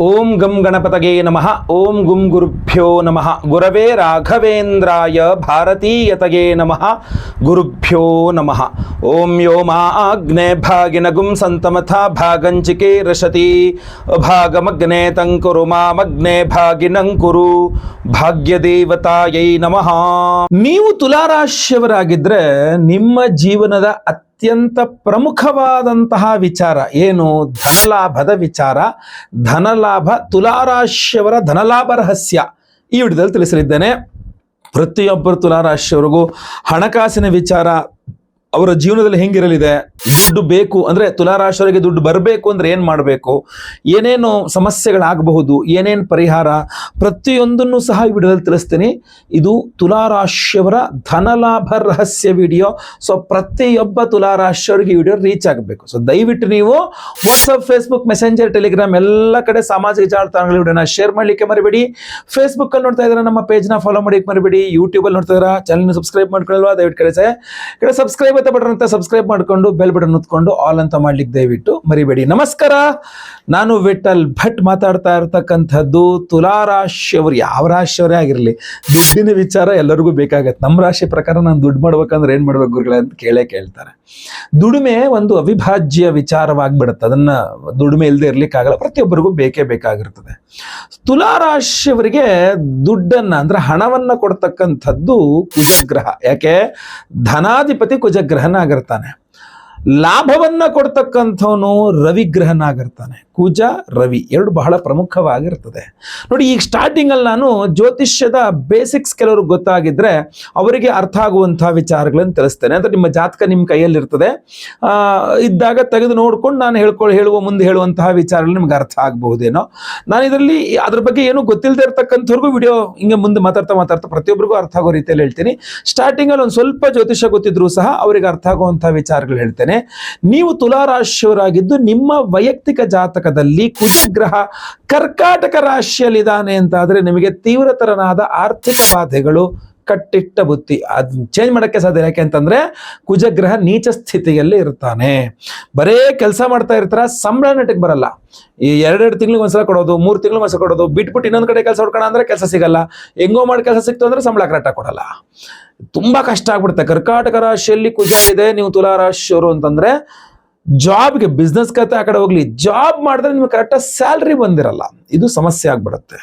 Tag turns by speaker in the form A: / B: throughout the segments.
A: ಓಂ ಗಂ ಗಣಪತಗೆ ನಮಃ. ಓಂ ಗುಂ ಗುರುಭ್ಯೋ ನಮಃ. ಗುರವೇ ರಾಘವೇಂದ್ರಾಯ ಭಾರತೀಯತಗೆ ನಮಃ. ಗುರುಭ್ಯೋ ನಮಃ. ಓಂ ಯೋ ಮಾ ಭಾಗಿನ ಗುಂ ಸಂತಮಥ ಭಾಗಂಚಿಕೆ ರಶತಿ. ಭಾಗಮಗ್ನೆ ತಂಕುರು ಮಾಮಗ್ನೆ ಭಾಗಿನಂಕುರು ಭಾಗ್ಯದೇವತಾಯೈ ನಮಃ. ನೀವು ತುಲಾರಾಶಿಯವರಾಗಿದ್ರೆ ನಿಮ್ಮ ಜೀವನದ ಅತ್ಯಂತ ಪ್ರಮುಖವಾದಂತಹ ವಿಚಾರ ಏನು? ಧನಲಾಭದ ವಿಚಾರ. ಧನಲಾಭ ತುಲಾರಾಶಿಯವರ ಧನಲಾಭ ರಹಸ್ಯ. ಈ ವಿಡಿಯೋದಲ್ಲಿ ತಿಳಿಸಲಿದ್ದೇನೆ. ಪ್ರತಿಯೊಬ್ಬರು ತುಲಾರಾಶಿಯವರಿಗೂ ಹಣಕಾಸಿನ ವಿಚಾರ ಅವರ ಜೀವನದಲ್ಲಿ ಹೆಂಗಿರಲಿದೆ? ದುಡ್ಡು ಬೇಕು ಅಂದ್ರೆ ತುಲಾರಾಶಿಯವರಿಗೆ ದುಡ್ಡು ಬರಬೇಕು ಅಂದ್ರೆ ಏನ್ ಮಾಡಬೇಕು? ಏನೇನು ಸಮಸ್ಯೆಗಳಾಗಬಹುದು? ಏನೇನು ಪರಿಹಾರ? ಪ್ರತಿಯೊಂದನ್ನು ಸಹ ಈ ವಿಡಿಯೋದಲ್ಲಿ ತಿಳಿಸ್ತೀನಿ. ಇದು ತುಲಾರಾಶಿಯವರ ಧನಲಾಭ ರಹಸ್ಯ ವಿಡಿಯೋ. ಸೊ ಪ್ರತಿಯೊಬ್ಬ ತುಲಾರಾಶಿಯವರಿಗೆ ಈ ವಿಡಿಯೋ ರೀಚ್ ಆಗಬೇಕು. ಸೊ ದಯವಿಟ್ಟು ನೀವು ವಾಟ್ಸಪ್ ಫೇಸ್ಬುಕ್ ಮೆಸೆಂಜರ್ ಟೆಲಿಗ್ರಾಮ್ ಎಲ್ಲ ಕಡೆ ಸಾಮಾಜಿಕ ಜಾಲತಾಣಗಳ ವಿಡಿಯೋನ ಶೇರ್ ಮಾಡಲಿಕ್ಕೆ ಮರಿಬೇಡಿ. ಫೇಸ್ಬುಕ್ ಅಲ್ಲಿ ನೋಡ್ತಾ ಇದ್ರೆ ನಮ್ಮ ಪೇಜ್ನ ಫಾಲೋ ಮಾಡಲಿಕ್ಕೆ ಮರಿಬೇಡಿ. ಯೂಟ್ಯೂಬ್ ಅಲ್ಲಿ ನೋಡ್ತಾ ಇದ್ರೆ ಚಾನಲ್ನ ಸಬ್ಸ್ಕ್ರೈಬ್ ಮಾಡ್ಕೊಳ್ಳಲ್ವಾ? ದಯವಿಟ್ಟು ಕಳಿಸೆ. ಕಡೆ ಸಬ್ಸ್ಕ್ರೈಬ್ ಅಂತ ಬಟನ್ ಅಂತ ಸಬ್ಸ್ಕ್ರೈಬ್ ಮಾಡ್ಕೊಂಡು ಬೆಲ್ ಬಟನ್ ಹೊತ್ಕೊಂಡು ಆಲ್ ಅಂತ ಮಾಡ್ಲಿಕ್ಕೆ ದಯವಿಟ್ಟು ಮರಿಬೇಡಿ. ನಮಸ್ಕಾರ. ನಾನು ವಿಠಲ್ ಭಟ್ ಮಾತಾಡ್ತಾ ಇರ್ತಕ್ಕಂಥದ್ದು ತುಲಾರಾಶಿಯವರು ಯಾವ ರಾಶಿಯವರೇ ಆಗಿರಲಿ. ದುಡ್ಡಿನ ವಿಚಾರ ಎಲ್ಲರಿಗೂ ಬೇಕಾಗತ್ತೆ. ನಮ್ಮ ರಾಶಿ ಪ್ರಕಾರ ನಾನು ದುಡ್ಡು ಮಾಡ್ಬೇಕಂದ್ರೆ ಏನು ಮಾಡ್ಬೇಕು ಗುರುಗಳೇ ಅಂತ ಕೇಳೇ ಕೇಳ್ತಾರೆ. ದುಡಿಮೆ ಒಂದು ಅವಿಭಾಜ್ಯ ವಿಚಾರವಾಗ್ಬಿಡುತ್ತೆ. ಅದನ್ನ ದುಡಿಮೆ ಇಲ್ಲದೆ ಇರ್ಲಿಕ್ಕಾಗಲ್ಲ. ಪ್ರತಿಯೊಬ್ಬರಿಗೂ ಬೇಕೇ ಬೇಕಾಗಿರ್ತದೆ. ತುಲಾರಾಶಿಯವರಿಗೆ ದುಡ್ಡನ್ನ ಅಂದ್ರೆ ಹಣವನ್ನ ಕೊಡ್ತಕ್ಕಂಥದ್ದು ಕುಜಗ್ರಹ. ಯಾಕೆ? ಧನಾಧಿಪತಿ ಕುಜಗ್ರಹನಾಗಿರ್ತಾನೆ ಲಾಭವನ್ನ ಕೊಡ್ತಕ್ಕಂಥವನು ರವಿಗ್ರಹನಾಗಿರ್ತಾನೆ. ಕೂಜ ರವಿ ಎರಡು ಬಹಳ ಪ್ರಮುಖವಾಗಿರ್ತದೆ. ನೋಡಿ ಈಗ ಸ್ಟಾರ್ಟಿಂಗ್ ಅಲ್ಲಿ ನಾನು ಜ್ಯೋತಿಷ್ಯದ ಬೇಸಿಕ್ಸ್ ಕೆಲವರು ಗೊತ್ತಾಗಿದ್ರೆ ಅವರಿಗೆ ಅರ್ಥ ಆಗುವಂತಹ ವಿಚಾರಗಳನ್ನು ತಿಳಿಸ್ತೇನೆ. ಅಂದ್ರೆ ನಿಮ್ಮ ಜಾತಕ ನಿಮ್ಮ ಕೈಯಲ್ಲಿ ಇರ್ತದೆ ಆ, ಇದ್ದಾಗ ತೆಗೆದು ನೋಡ್ಕೊಂಡು ನಾನು ಹೇಳ್ಕೊಳ್ ಹೇಳುವ ಮುಂದೆ ಹೇಳುವಂತಹ ವಿಚಾರಗಳು ನಿಮ್ಗೆ ಅರ್ಥ ಆಗಬಹುದೇನೋ. ನಾನು ಇದರಲ್ಲಿ ಅದ್ರ ಬಗ್ಗೆ ಏನು ಗೊತ್ತಿಲ್ಲದೆ ಇರ್ತಕ್ಕಂಥವ್ರಿಗೂ ವಿಡಿಯೋ ಹಿಂಗೆ ಮುಂದೆ ಮಾತಾಡ್ತಾ ಮಾತಾಡ್ತಾ ಪ್ರತಿಯೊಬ್ಬರಿಗೂ ಅರ್ಥ ಆಗೋ ರೀತಿಯಲ್ಲಿ ಹೇಳ್ತೀನಿ. ಸ್ಟಾರ್ಟಿಂಗ್ ಅಲ್ಲಿ ಒಂದು ಸ್ವಲ್ಪ ಜ್ಯೋತಿಷ್ಯ ಗೊತ್ತಿದ್ರು ಸಹ ಅವರಿಗೆ ಅರ್ಥ ಆಗುವಂತಹ ವಿಚಾರಗಳು ಹೇಳ್ತೇನೆ. ನೀವು ತುಲಾರಾಶಿಯವರಾಗಿದ್ದು ನಿಮ್ಮ ವೈಯಕ್ತಿಕ ಜಾತಕದಲ್ಲಿ ಕುಜಗ್ರಹ ಕರ್ಕಾಟಕ ರಾಶಿಯಲ್ಲಿದ್ದಾನೆ ಅಂತ ಆದ್ರೆ ನಿಮಗೆ ತೀವ್ರತರನಾದ ಆರ್ಥಿಕ ಬಾಧೆಗಳು, ಕಟ್ಟಿಟ್ಟ ಬುತ್ತಿ ಅದನ್ನ ಚೇಂಜ್ ಮಾಡೋಕ್ಕೆ ಸಾಧ್ಯ ಯಾಕೆ ಅಂತಂದ್ರೆ ಕುಜಗ್ರಹ ನೀಚ ಸ್ಥಿತಿಯಲ್ಲಿ ಇರ್ತಾನೆ. ಬರೇ ಕೆಲಸ ಮಾಡ್ತಾ ಇರ್ತಾರ, ಸಂಬಳ ನಟಕ್ಕೆ ಬರಲ್ಲ. ಈ ಎರಡೆರಡು ತಿಂಗಳಿಗೆ ಒಂದ್ಸಲ ಕೊಡೋದು, ಮೂರು ತಿಂಗಳು ಒಂದ್ಸಲ ಕೊಡೋದು, ಬಿಟ್ಬಿಟ್ಟು ಇನ್ನೊಂದು ಕಡೆ ಕೆಲಸ ಹುಡ್ಕೋಣ ಅಂದ್ರೆ ಕೆಲಸ ಸಿಗಲ್ಲ. ಹೆಂಗೋ ಮಾಡಿ ಕೆಲಸ ಸಿಕ್ತು ಅಂದ್ರೆ ಸಂಬಳ ಕರೆಕ್ಟಾಗಿ ಕೊಡಲ್ಲ. ತುಂಬಾ ಕಷ್ಟ ಆಗ್ಬಿಡುತ್ತೆ. ಕರ್ಕಾಟಕ ರಾಶಿಯಲ್ಲಿ ಕುಜ ಇದೆ, ನೀವು ತುಲಾ ರಾಶಿಯವರು ಅಂತಂದ್ರೆ ಜಾಬ್ಗೆ ಬಿಸ್ನೆಸ್ ಕತೆ ಆ ಕಡೆ ಹೋಗ್ಲಿ ಜಾಬ್ ಮಾಡಿದ್ರೆ ನಿಮ್ಗೆ ಕರೆಕ್ಟಾಗಿ ಸ್ಯಾಲ್ರಿ ಬಂದಿರಲ್ಲ. ಇದು ಸಮಸ್ಯೆ ಆಗ್ಬಿಡುತ್ತೆ.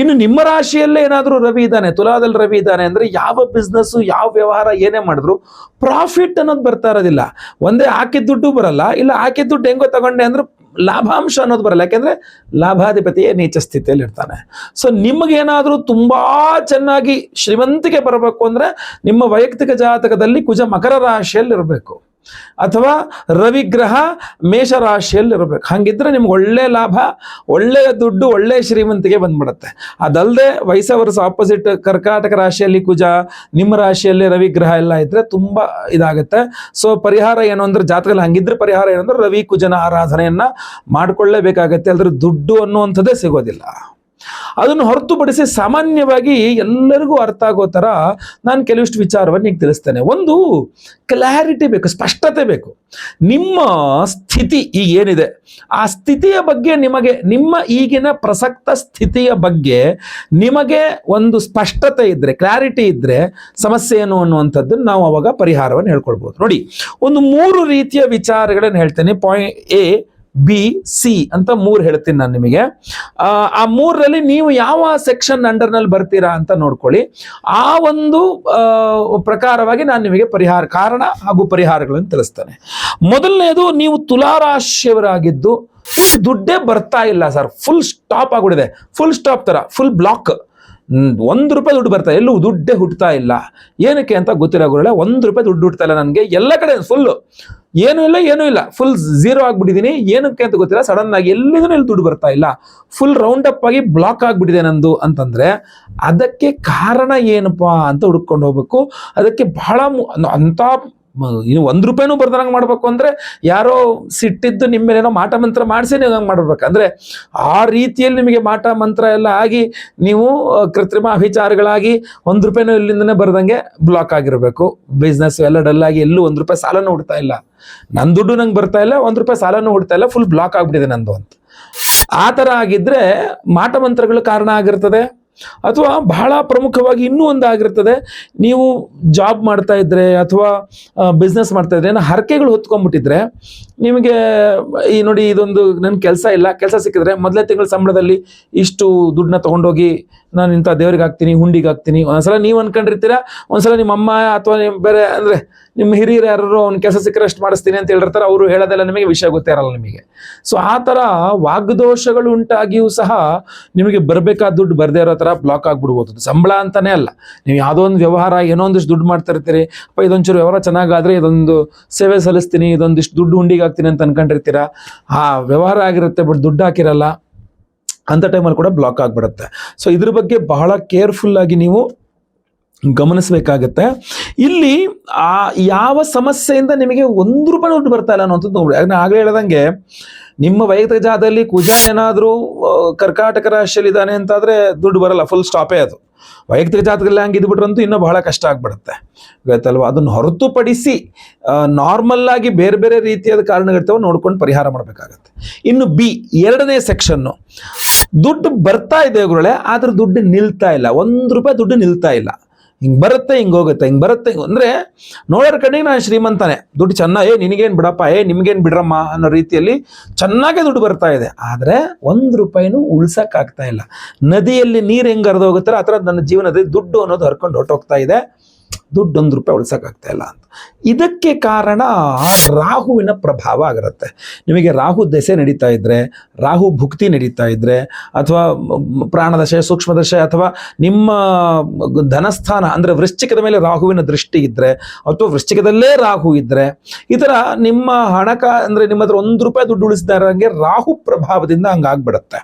A: ಇನ್ನು ನಿಮ್ಮ ರಾಶಿಯಲ್ಲೇ ಏನಾದರೂ ರವಿ ಇದ್ದಾನೆ, ತುಲಾದಲ್ಲಿ ರವಿ ಇದ್ದಾನೆ ಅಂದ್ರೆ ಯಾವ ಬಿಸ್ನೆಸ್ಸು ಯಾವ ವ್ಯವಹಾರ ಏನೇ ಮಾಡಿದ್ರು ಪ್ರಾಫಿಟ್ ಅನ್ನೋದು ಬರ್ತಾ ಇರೋದಿಲ್ಲ. ಒಂದೇ ಹಾಕಿದ ದುಡ್ಡು ಬರಲ್ಲ, ಇಲ್ಲ ಹಾಕಿದ ದುಡ್ಡು ಹೆಂಗೋ ತಗೊಂಡೆ ಅಂದ್ರೆ ಲಾಭಾಂಶ ಅನ್ನೋದು ಬರಲ್ಲ. ಯಾಕೆಂದರೆ ಲಾಭಾಧಿಪತಿಯೇ ನೀಚ ಸ್ಥಿತಿಯಲ್ಲಿ ಇರ್ತಾನೆ. ಸೊ ನಿಮಗೇನಾದರೂ ತುಂಬಾ ಚೆನ್ನಾಗಿ ಶ್ರೀಮಂತಿಕೆ ಬರಬೇಕು ಅಂದ್ರೆ ನಿಮ್ಮ ವೈಯಕ್ತಿಕ ಜಾತಕದಲ್ಲಿ ಕುಜ ಮಕರ ರಾಶಿಯಲ್ಲಿ ಇರಬೇಕು ಅಥವಾ ರವಿಗ್ರಹ ಮೇಷ ರಾಶಿಯಲ್ಲಿ ಇರಬೇಕು. ಹಾಗಿದ್ರೆ ನಿಮ್ಗೆ ಒಳ್ಳೆ ಲಾಭ, ಒಳ್ಳೆಯ ದುಡ್ಡು, ಒಳ್ಳೆ ಶ್ರೀಮಂತಿಗೆ ಬಂದ್ಬಿಡುತ್ತೆ. ಅದಲ್ಲದೆ ವಯಸ್ಸ ವರ್ಷ ಆಪೋಸಿಟ್ ಕರ್ಕಾಟಕ ರಾಶಿಯಲ್ಲಿ ಕುಜ, ನಿಮ್ಮ ರಾಶಿಯಲ್ಲಿ ರವಿಗ್ರಹ ಎಲ್ಲ ಇದ್ರೆ ತುಂಬ ಇದಾಗುತ್ತೆ. ಸೊ ಪರಿಹಾರ ಏನು ಅಂದ್ರೆ ಜಾತಕದಲ್ಲಿ ಹಂಗಿದ್ರೆ ಪರಿಹಾರ ಏನಂದ್ರೆ ರವಿ ಕುಜನ ಆರಾಧನೆಯನ್ನ ಮಾಡ್ಕೊಳ್ಳೇಬೇಕಾಗತ್ತೆ. ಅಲ್ದ್ರೆ ದುಡ್ಡು ಅನ್ನುವಂಥದ್ದೇ ಸಿಗೋದಿಲ್ಲ. ಅದನ್ನು ಹೊರತುಪಡಿಸಿ ಸಾಮಾನ್ಯವಾಗಿ ಎಲ್ಲರಿಗೂ ಅರ್ಥ ಆಗೋ ಥರ ನಾನು ಕೆಲವಿಷ್ಟು ವಿಚಾರವನ್ನು ಈಗ ತಿಳಿಸ್ತೇನೆ. ಒಂದು ಕ್ಲಾರಿಟಿ ಬೇಕು, ಸ್ಪಷ್ಟತೆ ಬೇಕು. ನಿಮ್ಮ ಸ್ಥಿತಿ ಈಗ ಏನಿದೆ? ಆ ಸ್ಥಿತಿಯ ಬಗ್ಗೆ ನಿಮಗೆ, ನಿಮ್ಮ ಈಗಿನ ಪ್ರಸಕ್ತ ಸ್ಥಿತಿಯ ಬಗ್ಗೆ ನಿಮಗೆ ಒಂದು ಸ್ಪಷ್ಟತೆ ಇದ್ದರೆ ಕ್ಲಾರಿಟಿ ಇದ್ದರೆ ಸಮಸ್ಯೆ ಏನು ಅನ್ನುವಂಥದ್ದನ್ನು ನಾವು ಅವಾಗ ಪರಿಹಾರವನ್ನು ಹೇಳ್ಕೊಳ್ಬೋದು. ನೋಡಿ, ಒಂದು ಮೂರು ರೀತಿಯ ವಿಚಾರಗಳನ್ನು ಹೇಳ್ತೇನೆ. ಪಾಯಿಂಟ್ ಎ ಬಿ ಸಿ ಅಂತ ಮೂರು ಹೇಳ್ತೀನಿ ನಾನು ನಿಮಗೆ. ಆ, ಮೂರರಲ್ಲಿ ನೀವು ಯಾವ ಸೆಕ್ಷನ್ ಅಂಡರ್ನಲ್ಲಿ ಬರ್ತೀರಾ ಅಂತ ನೋಡ್ಕೊಳ್ಳಿ. ಆ ಒಂದು ಪ್ರಕಾರವಾಗಿ ನಾನು ನಿಮಗೆ ಪರಿಹಾರ ಕಾರಣ ಹಾಗೂ ಪರಿಹಾರಗಳನ್ನು ತಿಳಿಸ್ತೇನೆ. ಮೊದಲನೇದು ನೀವು ತುಲಾರಾಶಿಯವರಾಗಿದ್ದು ದುಡ್ಡೇ ಬರ್ತಾ ಇಲ್ಲ ಸರ್. ಫುಲ್ ಸ್ಟಾಪ್ ಆಗ್ಬಿಡಿದೆ ಫುಲ್ ಸ್ಟಾಪ್ ತರ. ಫುಲ್ ಬ್ಲಾಕ್ ಒಂದು ರೂಪಾಯಿ ದುಡ್ಡು ಬರ್ತಾ ಎಲ್ಲೂ ದುಡ್ಡೇ ಹುಟ್ಟುತ್ತಾ ಇಲ್ಲ. ಏನಕ್ಕೆ ಅಂತ ಗೊತ್ತಿರೋ ಗುರುಗಳೇ, ಒಂದು ರೂಪಾಯಿ ದುಡ್ಡು ಹುಟ್ಟುತ್ತಾ ಇಲ್ಲ ನನಗೆ. ಎಲ್ಲ ಕಡೆ ಫುಲ್ಲು ಏನೂ ಇಲ್ಲ ಏನೂ ಇಲ್ಲ. ಫುಲ್ ಝೀರೋ ಆಗಿಬಿಟ್ಟಿದ್ದೀನಿ ಏನಕ್ಕೆ ಅಂತ ಗೊತ್ತಿಲ್ಲ ಸಡನ್ ಆಗಿ ಎಲ್ಲಿಗೂ ಇಲ್ಲಿ ದುಡ್ಡು ಬರ್ತಾ ಇಲ್ಲ. ಫುಲ್ ರೌಂಡ್ ಅಪ್ ಆಗಿ ಬ್ಲಾಕ್ ಆಗಿಬಿಟ್ಟಿದೆ ನಂದು ಅಂತಂದ್ರೆ, ಅದಕ್ಕೆ ಕಾರಣ ಏನಪ್ಪಾ ಅಂತ ಹುಡ್ಕೊಂಡು ಹೋಗ್ಬೇಕು. ಅದಕ್ಕೆ ಬಹಳ ಅಂತ ಇನ್ನು ಒಂದು ರೂಪಾಯಿನೂ ಬರ್ದಂಗೆ ಮಾಡಬೇಕು ಅಂದ್ರೆ ಯಾರೋ ಸಿಟ್ಟಿದ್ದು ನಿಮ್ಮ ಮೇಲೆ ಏನೋ ಮಾಟ ಮಂತ್ರ ಮಾಡಿಸಿ ನೀವು ಹಂಗೆ ಮಾಡಬೇಕು ಅಂದ್ರೆ ಆ ರೀತಿಯಲ್ಲಿ ನಿಮಗೆ ಮಾಟ ಮಂತ್ರ ಎಲ್ಲ ಆಗಿ ನೀವು ಕೃತ್ರಿಮ ಅಭಿಚಾರಗಳಾಗಿ ಒಂದು ರೂಪಾಯಿನೂ ಇಲ್ಲಿಂದನೇ ಬರ್ದಂಗೆ ಬ್ಲಾಕ್ ಆಗಿರಬೇಕು. ಬಿಸ್ನೆಸ್ ಎಲ್ಲ ಡಲ್ ಆಗಿ ಎಲ್ಲೂ ಒಂದು ರೂಪಾಯಿ ಸಾಲನೂ ಹುಡ್ತಾ ಇಲ್ಲ. ನನ್ನ ದುಡ್ಡು ನಂಗೆ ಬರ್ತಾ ಇಲ್ಲ, ಒಂದು ರೂಪಾಯಿ ಸಾಲನೂ ಹುಡ್ತಾ ಇಲ್ಲ ಫುಲ್ ಬ್ಲಾಕ್ ಆಗ್ಬಿಟ್ಟಿದೆ ನಂದು ಅಂತ. ಆ ಥರ ಆಗಿದ್ರೆ ಮಾಟ ಮಂತ್ರಗಳು ಕಾರಣ ಆಗಿರ್ತದೆ. ಅಥವಾ ಬಹಳ ಪ್ರಮುಖವಾಗಿ ಇನ್ನೂ ಒಂದು ಆಗಿರ್ತದೆ ನೀವು ಜಾಬ್ ಮಾಡ್ತಾ ಇದ್ರೆ ಅಥವಾ ಬಿಸ್ನೆಸ್ ಮಾಡ್ತಾ ಇದ್ರೆ, ಏನೋ ಹರಕೆಗಳು ಹೊತ್ಕೊಂಡ್ಬಿಟ್ಟಿದ್ರೆ ನಿಮಗೆ, ಈ ನೋಡಿ ಇದೊಂದು ನನ್ನ ಕೆಲಸ ಇಲ್ಲ. ಕೆಲಸ ಸಿಕ್ಕಿದ್ರೆ ಮೊದಲೇ ತಿಂಗಳ ಸಂಬಳದಲ್ಲಿ ಇಷ್ಟು ದುಡ್ಡನ್ನ ತೊಗೊಂಡೋಗಿ ನಾನು ಇಂಥ ದೇವ್ರಿಗೆ ಹಾಕ್ತೀನಿ, ಹುಂಡಿಗೆ ಹಾಕ್ತೀನಿ. ಒಂದ್ಸಲ ನೀವು ಅನ್ಕೊಂಡಿರ್ತೀರಾ? ಒಂದ್ಸಲ ನಿಮ್ಮ ಅಮ್ಮ ಅಥವಾ ನಿಮ್ಮ ಬೇರೆ, ಅಂದರೆ ನಿಮ್ಮ ಹಿರಿಯರು ಯಾರು ಅವ್ನ ಕೆಲಸ ಸಿಕ್ಕರೆ ಅಷ್ಟು ಮಾಡಿಸ್ತೀನಿ ಅಂತ ಹೇಳಿರ್ತಾರೆ, ಅವರು ಹೇಳೋದೆಲ್ಲ ನಿಮಗೆ ವಿಷಯ ಗೊತ್ತೇ ಇರಲ್ಲ ನಿಮಗೆ. ಸೊ ಆ ಥರ ವಾಗ್ದೋಷಗಳು ಉಂಟಾಗಿಯೂ ಸಹ ನಿಮಗೆ ಬರಬೇಕಾದ ದುಡ್ಡು ಬರದೇ ಇರೋ ಥರ ಬ್ಲಾಕ್ ಆಗಿಬಿಡ್ಬೋದು. ಸಂಬಳ ಅಂತಲೇ ಅಲ್ಲ. ನೀವು ಯಾವುದೋ ಒಂದು ವ್ಯವಹಾರ, ಏನೋ ಒಂದಿಷ್ಟು ದುಡ್ಡು ಮಾಡ್ತಾ ಇರ್ತೀರಿ ಅಪ್ಪ, ಇದೊಂಚೂರು ವ್ಯವಹಾರ ಚೆನ್ನಾಗಾದರೆ ಇದೊಂದು ಸೇವೆ ಸಲ್ಲಿಸ್ತೀನಿ, ಇದೊಂದಿಷ್ಟು ದುಡ್ಡು ಹುಂಡಿಗೆ ಹಾಕ್ತೀನಿ ಅಂತ ಅನ್ಕೊಂಡಿರ್ತೀರಾ? ಆ ವ್ಯವಹಾರ ಆಗಿರುತ್ತೆ ಬಟ್ ದುಡ್ಡು ಹಾಕಿರಲ್ಲ ಅಂಥ ಟೈಮಲ್ಲಿ ಕೂಡ ಬ್ಲಾಕ್ ಆಗಿಬಿಡುತ್ತೆ. ಸೊ ಇದ್ರ ಬಗ್ಗೆ ಬಹಳ ಕೇರ್ಫುಲ್ ಆಗಿ ನೀವು ಗಮನಿಸಬೇಕಾಗತ್ತೆ. ಇಲ್ಲಿ, ಆ, ಯಾವ ಸಮಸ್ಯೆಯಿಂದ ನಿಮಗೆ ಒಂದು ರೂಪಾಯಿ ದುಡ್ಡು ಬರ್ತಾ ಇಲ್ಲ ಅನ್ನೋಂಥದ್ದು ನೋಡಿ ಯಾಕಂದ್ರೆ ಆಗಲೇ ಹೇಳ್ದಂಗೆ, ನಿಮ್ಮ ವೈಯಕ್ತಿಕ ಜಾಗದಲ್ಲಿ ಕುಜ ಏನಾದರೂ ಕರ್ಕಾಟಕ ರಾಶಿಯಲ್ಲಿದ್ದಾನೆ ಅಂತಾದರೆ ದುಡ್ಡು ಬರಲ್ಲ ಫುಲ್ ಸ್ಟಾಪೇ ಅದು. ವೈಯಕ್ತಿಕ ಜಾತಕದಲ್ಲಿ ಹಂಗೆ ಇದ್ಬಿಟ್ರಂತೂ ಇನ್ನೂ ಬಹಳ ಕಷ್ಟ ಆಗ್ಬಿಡುತ್ತೆ. ಗೊತ್ತಲ್ವ? ಅದನ್ನು ಹೊರತುಪಡಿಸಿ ನಾರ್ಮಲ್ ಆಗಿ ಬೇರೆ ಬೇರೆ ರೀತಿಯಾದ ಕಾರಣಗಳಿರ್ತವೆ ನೋಡ್ಕೊಂಡು ಪರಿಹಾರ ಮಾಡಬೇಕಾಗತ್ತೆ. ಇನ್ನು ಬಿ ಎರಡನೇ ಸೆಕ್ಷನ್ನು ದುಡ್ಡು ಬರ್ತಾ ಇದೆ ಗುರುಳೆ ಆದರೆ ದುಡ್ಡು ನಿಲ್ತಾ ಇಲ್ಲ. ಒಂದು ರೂಪಾಯಿ ದುಡ್ಡು ನಿಲ್ತಾ ಇಲ್ಲ. ಹಿಂಗೆ ಬರುತ್ತೆ, ಹಿಂಗೆ ಹೋಗುತ್ತೆ, ಹಿಂಗೆ ಬರುತ್ತೆ. ಅಂದರೆ ನೋಡೋರ ಕಣ್ಣಿಗೆ ನಾನು ಶ್ರೀಮಂತನೇ. ದುಡ್ಡು ಚೆನ್ನ ಏ, ನಿನಗೇನು ಬಿಡಪ್ಪ, ಏ, ನಿಮಗೇನು ಬಿಡ್ರಮ್ಮ ಅನ್ನೋ ರೀತಿಯಲ್ಲಿ ಚೆನ್ನಾಗೇ ದುಡ್ಡು ಬರ್ತಾ ಇದೆ. ಆದರೆ ಒಂದು ರೂಪಾಯಿನೂ ಉಳ್ಸೋಕ್ಕಾಗ್ತಾ ಇಲ್ಲ. ನದಿಯಲ್ಲಿ ನೀರು ಹೆಂಗೆ ಹರಿದು ಹೋಗುತ್ತಾರೆ ಆ ಥರ ನನ್ನ ಜೀವನದಲ್ಲಿ ದುಡ್ಡು ಅನ್ನೋದು ಹರ್ಕೊಂಡು ಹೊರಟೋಗ್ತಾ ಇದೆ. ದುಡ್ಡು ಒಂದು ರೂಪಾಯಿ ಉಳಿಸೋಕ್ಕಾಗ್ತಾ ಇಲ್ಲ ಅಂತ. ಇದಕ್ಕೆ ಕಾರಣ ರಾಹುವಿನ ಪ್ರಭಾವ ಆಗಿರುತ್ತೆ. ನಿಮಗೆ ರಾಹು ದೆಸೆ ನಡೀತಾ ಇದ್ದರೆ ರಾಹು ಭುಕ್ತಿ ನಡೀತಾ ಇದ್ದರೆ ಅಥವಾ ಪ್ರಾಣದಶೆ ಸೂಕ್ಷ್ಮದಶೆ ಅಥವಾ ನಿಮ್ಮ ಧನಸ್ಥಾನ, ಅಂದರೆ ವೃಶ್ಚಿಕದ ಮೇಲೆ ರಾಹುವಿನ ದೃಷ್ಟಿ ಇದ್ದರೆ ಅಥವಾ ವೃಶ್ಚಿಕದಲ್ಲೇ ರಾಹು ಇದ್ದರೆ ಈ ಥರ ನಿಮ್ಮ ಹಣಕ, ಅಂದರೆ ನಿಮ್ಮ ಹತ್ರ ಒಂದು ರೂಪಾಯಿ ದುಡ್ಡು ಉಳಿಸಿದಾರಂಗೆ ರಾಹು ಪ್ರಭಾವದಿಂದ ಹಂಗಾಗ್ಬಿಡುತ್ತೆ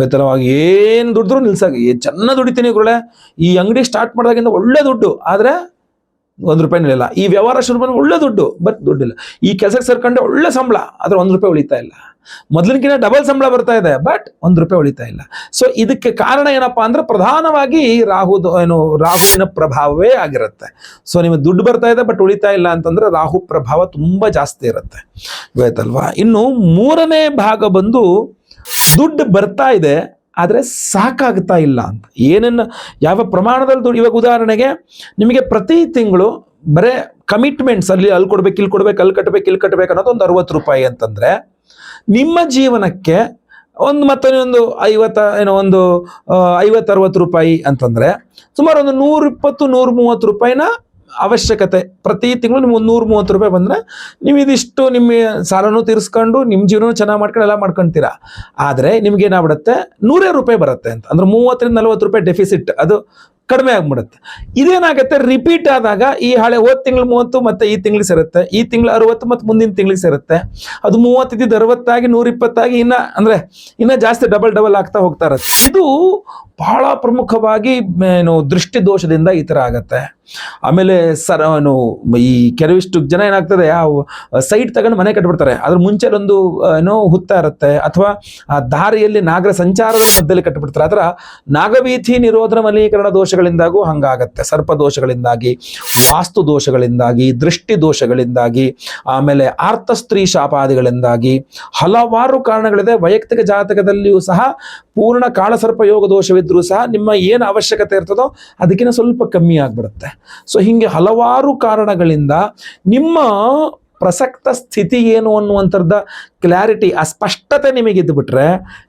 A: ವೇತನವಾಗಿ ಏನು ದುಡಿದ್ರೂ ನಿಲ್ಸಾಗಿ ಚೆನ್ನಾಗಿ ದುಡಿತೀನಿ ಗುರುಳೆ ಈ ಅಂಗಡಿ ಸ್ಟಾರ್ಟ್ ಮಾಡಿದಾಗಿಂದ ಒಳ್ಳೆ ದುಡ್ಡು, ಆದರೆ ಒಂದು ರೂಪಾಯಿ ಇಲ್ಲ ಈ ವ್ಯವಹಾರ ಶುರು ಮಾಡಿ ಒಳ್ಳೆ ದುಡ್ಡು, ಬಟ್ ದುಡ್ಡಿಲ್ಲ. ಈ ಕೆಲಸಕ್ಕೆ ಸೇರ್ಕೊಂಡೆ ಒಳ್ಳೆ ಸಂಬಳ, ಆದರೆ ಒಂದು ರೂಪಾಯಿ ಉಳಿತಾ ಇಲ್ಲ. ಮೊದಲಿನಕಿನ್ನ ಡಬಲ್ ಸಂಬಳ ಬರ್ತಾ ಇದೆ, ಬಟ್ ಒಂದು ರೂಪಾಯಿ ಉಳಿತಾ ಇಲ್ಲ. ಸೊ ಇದಕ್ಕೆ ಕಾರಣ ಏನಪ್ಪಾ ಅಂದ್ರೆ ಪ್ರಧಾನವಾಗಿ ರಾಹುದು ಏನು, ರಾಹುವಿನ ಪ್ರಭಾವವೇ ಆಗಿರುತ್ತೆ. ಸೊ ನಿಮಗೆ ದುಡ್ಡು ಬರ್ತಾ ಇದೆ, ಬಟ್ ಉಳಿತಾ ಇಲ್ಲ ಅಂತಂದ್ರೆ ರಾಹು ಪ್ರಭಾವ ತುಂಬಾ ಜಾಸ್ತಿ ಇರುತ್ತೆ. ಗೊತ್ತಲ್ವಾ ಇನ್ನು ಮೂರನೇ ಭಾಗ ಬಂದು ದುಡ್ಡು ಬರ್ತಾ ಇದೆ ಆದರೆ ಸಾಕಾಗ್ತಾ ಇಲ್ಲ ಅಂತ. ಏನನ್ನ, ಯಾವ ಪ್ರಮಾಣದಲ್ಲಿ ದುಡ್ಡು ಇವಾಗ ಉದಾಹರಣೆಗೆ ನಿಮಗೆ ಪ್ರತಿ ತಿಂಗಳು ಬರೇ ಕಮಿಟ್ಮೆಂಟ್ಸ್ ಅಲ್ಲಿ ಅಲ್ಲಿ ಕೊಡ್ಬೇಕು, ಇಲ್ಲಿ ಕೊಡ್ಬೇಕು, ಅಲ್ಲಿ ಕಟ್ಟಬೇಕು ಇಲ್ಲಿ ಕಟ್ಟಬೇಕು ಅನ್ನೋದು ಒಂದು ಅರವತ್ತು ರೂಪಾಯಿ ಅಂತಂದ್ರೆ ನಿಮ್ಮ ಜೀವನಕ್ಕೆ ಒಂದು ಮತ್ತೊಂದು ಒಂದು ಐವತ್ತ, ಏನೋ ಒಂದು ಐವತ್ತು ಅರವತ್ತು ರೂಪಾಯಿ ಅಂತಂದ್ರೆ ಸುಮಾರು ಒಂದು ನೂರಿಪ್ಪತ್ತು ನೂರ ಮೂವತ್ತು ರೂಪಾಯಿನ ಅವಶ್ಯಕತೆ. ಪ್ರತಿ ತಿಂಗಳು ನಿಮ್ಗೆ ಒಂದು ನೂರ ಮೂವತ್ತು ರೂಪಾಯಿ ಬಂದರೆ ನೀವು ಇದಿಷ್ಟು ನಿಮ್ಮ ಸಾಲನೂ ತೀರಿಸ್ಕೊಂಡು ನಿಮ್ಮ ಜೀವನ ಚೆನ್ನಾಗಿ ಮಾಡ್ಕೊಂಡು ಎಲ್ಲ ಮಾಡ್ಕೊತೀರಾ. ಆದರೆ ನಿಮ್ಗೆ ಏನಾಗ್ಬಿಡುತ್ತೆ? ನೂರೇ ರೂಪಾಯಿ ಬರುತ್ತೆ ಅಂತ. ಅಂದ್ರೆ ಮೂವತ್ತರಿಂದ ನಲ್ವತ್ತು ರೂಪಾಯಿ ಡೆಫಿಸಿಟ್. ಅದು ಕಡಿಮೆ ಆಗ್ಬಿಡುತ್ತೆ. ಇದೇನಾಗುತ್ತೆ? ರಿಪೀಟ್ ಆದಾಗ ಈ ಹಳೆ ಹೋದ ತಿಂಗಳು ಮೂವತ್ತು ಮತ್ತೆ ಈ ತಿಂಗಳಿಗೆ ಸೇರುತ್ತೆ. ಈ ತಿಂಗಳು ಅರವತ್ತು ಮತ್ತು ಮುಂದಿನ ತಿಂಗಳಿಗೆ ಸೇರುತ್ತೆ. ಅದು ಮೂವತ್ತಿದ್ದು ಅರವತ್ತಾಗಿ ನೂರಿಪ್ಪತ್ತಾಗಿ ಇನ್ನ ಅಂದ್ರೆ ಇನ್ನ ಜಾಸ್ತಿ ಡಬಲ್ ಡಬಲ್ ಆಗ್ತಾ ಹೋಗ್ತಾ ಇರುತ್ತೆ. ಇದು ಬಹಳ ಪ್ರಮುಖವಾಗಿ ಏನು ದೃಷ್ಟಿ ದೋಷದಿಂದ ಈ ಥರ ಆಗತ್ತೆ. ಆಮೇಲೆ ಸರ್, ಅವನು ಈ ಕೆಲವಿಷ್ಟು ಜನ ಏನಾಗ್ತದೆ, ಆ ಸೈಟ್ ತಗೊಂಡು ಮನೆ ಕಟ್ಬಿಡ್ತಾರೆ. ಅದ್ರ ಮುಂಚೆ ಒಂದು ಏನೋ ಹುತ್ತ ಇರುತ್ತೆ, ಅಥವಾ ಆ ದಾರಿಯಲ್ಲಿ ನಾಗರ ಸಂಚಾರದ ಮಧ್ಯದಲ್ಲಿ ಕಟ್ಬಿಡ್ತಾರೆ. ಅದರ ನಾಗವೀಥಿ ನಿರೋಧನ ಮಲೀಕರಣ ದೋಷಗಳಿಂದಾಗೂ ಹಂಗಾಗತ್ತೆ. ಸರ್ಪ ದೋಷಗಳಿಂದಾಗಿ, ವಾಸ್ತು ದೋಷಗಳಿಂದಾಗಿ, ದೃಷ್ಟಿ ದೋಷಗಳಿಂದಾಗಿ, ಆಮೇಲೆ ಆರ್ತ ಸ್ತ್ರೀ ಶಾಪಾದಿಗಳಿಂದಾಗಿ ಹಲವಾರು ಕಾರಣಗಳಿದೆ. ವೈಯಕ್ತಿಕ ಜಾತಕದಲ್ಲಿಯೂ ಸಹ ಪೂರ್ಣ ಕಾಳಸರ್ಪ ಯೋಗ ದೋಷವಿದ್ರೂ ಸಹ ನಿಮ್ಮ ಏನು ಅವಶ್ಯಕತೆ ಇರ್ತದೋ ಅದಕ್ಕಿಂತ ಸ್ವಲ್ಪ ಕಮ್ಮಿ ಆಗ್ಬಿಡುತ್ತೆ. ಸೊ ಹೀಗೆ ಹಲವಾರು ಕಾರಣಗಳಿಂದ ನಿಮ್ಮ ಪ್ರಸಕ್ತ ಸ್ಥಿತಿ ಏನು ಅನ್ನುವಂಥದ್ದ ಕ್ಲಾರಿಟಿ ಆ ಸ್ಪಷ್ಟತೆ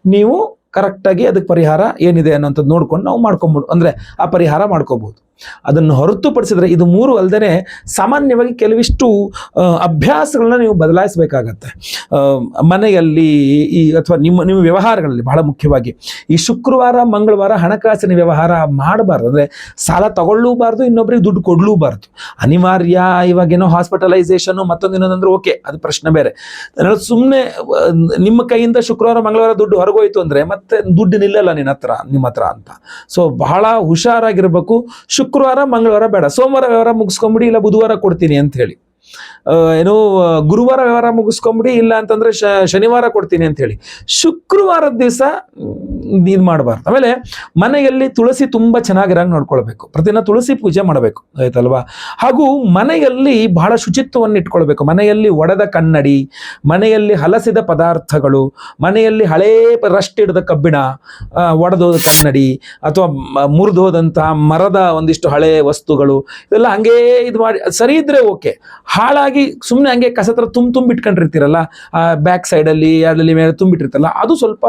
A: ನೀವು ಕರೆಕ್ಟಾಗಿ ಅದಕ್ಕೆ ಪರಿಹಾರ ಏನಿದೆ ಅನ್ನೋಂಥದ್ದು ನೋಡ್ಕೊಂಡು ನಾವು ಮಾಡ್ಕೊಬೋದು. ಅಂದರೆ ಆ ಪರಿಹಾರ ಮಾಡ್ಕೋಬೋದು. ಅದನ್ನು ಹೊರತುಪಡಿಸಿದರೆ ಇದು ಮೂರು ಅಲ್ಲದೆ ಸಾಮಾನ್ಯವಾಗಿ ಕೆಲವಿಷ್ಟು ಅಭ್ಯಾಸಗಳನ್ನ ನೀವು ಬದಲಾಯಿಸಬೇಕಾಗತ್ತೆ. ಮನೆಯಲ್ಲಿ ಈ, ಅಥವಾ ನಿಮ್ಮ ನಿಮ್ಮ ವ್ಯವಹಾರಗಳಲ್ಲಿ ಬಹಳ ಮುಖ್ಯವಾಗಿ ಈ ಶುಕ್ರವಾರ, ಮಂಗಳವಾರ ಹಣಕಾಸಿನ ವ್ಯವಹಾರ ಮಾಡಬಾರ್ದು. ಅಂದರೆ ಸಾಲ ತಗೊಳ್ಳೂಬಾರ್ದು, ಇನ್ನೊಬ್ರಿಗೆ ದುಡ್ಡು ಕೊಡಲೂಬಾರ್ದು. ಅನಿವಾರ್ಯ ಇವಾಗೇನೋ ಹಾಸ್ಪಿಟಲೈಸೇಷನ್ನು ಮತ್ತೊಂದು ಇನ್ನೊಂದಂದ್ರೆ ಓಕೆ ಅದು ಪ್ರಶ್ನೆ ಬೇರೆ. ಸುಮ್ಮನೆ ನಿಮ್ಮ ಕೈಯಿಂದ ಶುಕ್ರವಾರ, ಮಂಗಳವಾರ ದುಡ್ಡು ಹೊರಗೋಯ್ತು ಅಂದರೆ ಮತ್ತೆ ದುಡ್ಡು ನಿಲ್ಲಲ್ಲ ನಿನ್ನ ಹತ್ರ, ನಿಮ್ಮ ಹತ್ರ ಅಂತ. ಸೊ ಬಹಳ ಹುಷಾರಾಗಿರ್ಬೇಕು. ಶುಕ್ರವಾರ ಮಂಗಳವಾರ ಬೇಡ. ಸೋಮವಾರ ವ್ಯವಹಾರ ಮುಗಿಸ್ಕೊಂಬಿಡಿ ಇಲ್ಲ ಬುಧವಾರ ಕೊಡ್ತೀನಿ ಅಂತ ಹೇಳಿ. ಏನು ಗುರುವಾರ ವ್ಯವಹಾರ ಮುಗಿಸ್ಕೊಂಬಿಡಿ, ಇಲ್ಲ ಅಂತಂದ್ರೆ ಶನಿವಾರ ಕೊಡ್ತೀನಿ ಅಂತ ಹೇಳಿ. ಶುಕ್ರವಾರದ ದಿವಸ ಇದು ಮಾಡಬಾರ್ದು. ಆಮೇಲೆ ಮನೆಯಲ್ಲಿ ತುಳಸಿ ತುಂಬ ಚೆನ್ನಾಗಿರಂಗೆ ನೋಡ್ಕೊಳ್ಬೇಕು. ಪ್ರತಿದಿನ ತುಳಸಿ ಪೂಜೆ ಮಾಡಬೇಕು. ಆಯ್ತಲ್ವಾ? ಹಾಗೂ ಮನೆಯಲ್ಲಿ ಬಹಳ ಶುಚಿತ್ವವನ್ನು ಇಟ್ಕೊಳ್ಬೇಕು. ಮನೆಯಲ್ಲಿ ಒಡೆದ ಕನ್ನಡಿ, ಮನೆಯಲ್ಲಿ ಹಲಸಿದ ಪದಾರ್ಥಗಳು, ಮನೆಯಲ್ಲಿ ಹಳೇ ರಸ್ಟ್ ಹಿಡಿದ ಕಬ್ಬಿಣ ಒಡೆದೋದ ಕನ್ನಡಿ, ಅಥವಾ ಮುರಿದೋದಂತಹ ಮರದ ಒಂದಿಷ್ಟು ಹಳೆ ವಸ್ತುಗಳು, ಇದೆಲ್ಲ ಹಂಗೇ ಇದು ಮಾಡಿ, ಸರಿ ಇದ್ರೆ ಓಕೆ. ಹಾಳಾಗಿ ಸುಮ್ಮನೆ ಹಂಗೆ ಕಸ ಥರ ತುಂಬ ತುಂಬಿಟ್ಕೊಂಡಿರ್ತೀರಲ್ಲ ಬ್ಯಾಕ್ ಸೈಡಲ್ಲಿ ಅದರಲ್ಲಿ ಮೇಲೆ ತುಂಬಿಟ್ಟಿರ್ತಲ್ಲ ಅದು ಸ್ವಲ್ಪ